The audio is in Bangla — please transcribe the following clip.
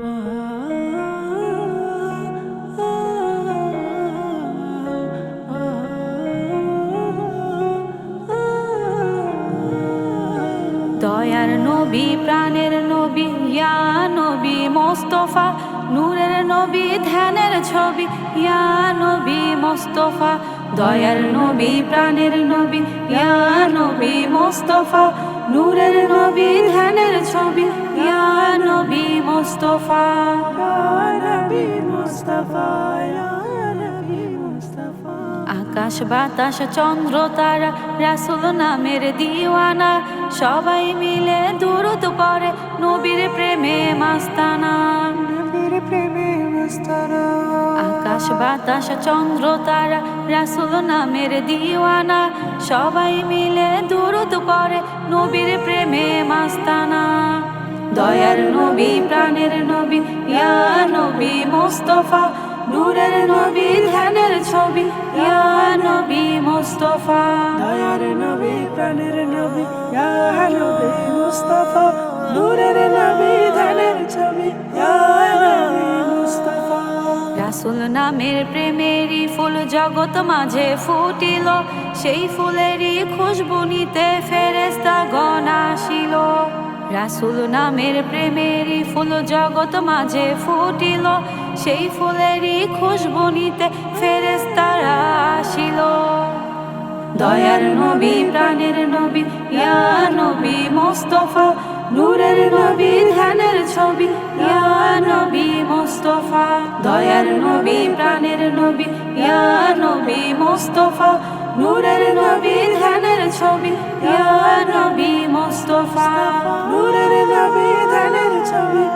দয়ার নবী, প্রাণের নবী, ইয়া নবী, মোস্তফা, নূরের নবী, ধ্যানের ছবি, ইয়া নবী, মোস্তফা। দয়ার নবী, প্রাণের নবী, ইয়া নবী, মোস্তফা, নূরের নবী, ধ্যানের ছবি। ইয়া নবী মোস্তফা আকাশ, বাতাস, চন্দ্র, তারা, রাসুল নামের দিওয়ানা, সবাই মিলে দূরত পরে নবীর প্রেমে মাস্তানা। আকাশ, বাতাস, চন্দ্র, তারা, রাসুল নামের দিওয়ানা, সবাই মিলে দূরত পরে নবীর প্রেমে মাস্তানা। দয়ার নবী প্রাণের নবী ইয়া নবী মোস্তফা নূরের নবী ধ্যানের ছবি ইয়া নবী মোস্তফা। দয়ার নবী প্রাণের নবী ইয়া নবী মুস্তাফা নূরের নবী ধানের ছবি ইয়া নবী মুস্তাফা। রাসুল নামের প্রেমেরই ফুল জগৎ মাঝে ফুটিল সেই ফুলেরই খুশবু নিতে ফেরেস্তা গণ আসিল। রাসুল নামের প্রেমেরই ফুল জগৎ মাঝে ফুটিল। সেই ফুলেরই খুশবু নিতে ফেরেস্তারা আসিল। দয়ার নবী, প্রাণের নবী, ইয়া নবী মোস্তফা, নূরের নবী, ধ্যানের ছবি, ইয়া নবী মোস্তফা। দয়ার নবী, প্রাণের নবী, ইয়া নবী মোস্তফা, নূরের নবী, ধ্যানের ছবি, ইয়া নবী মোস্তফা। নূরের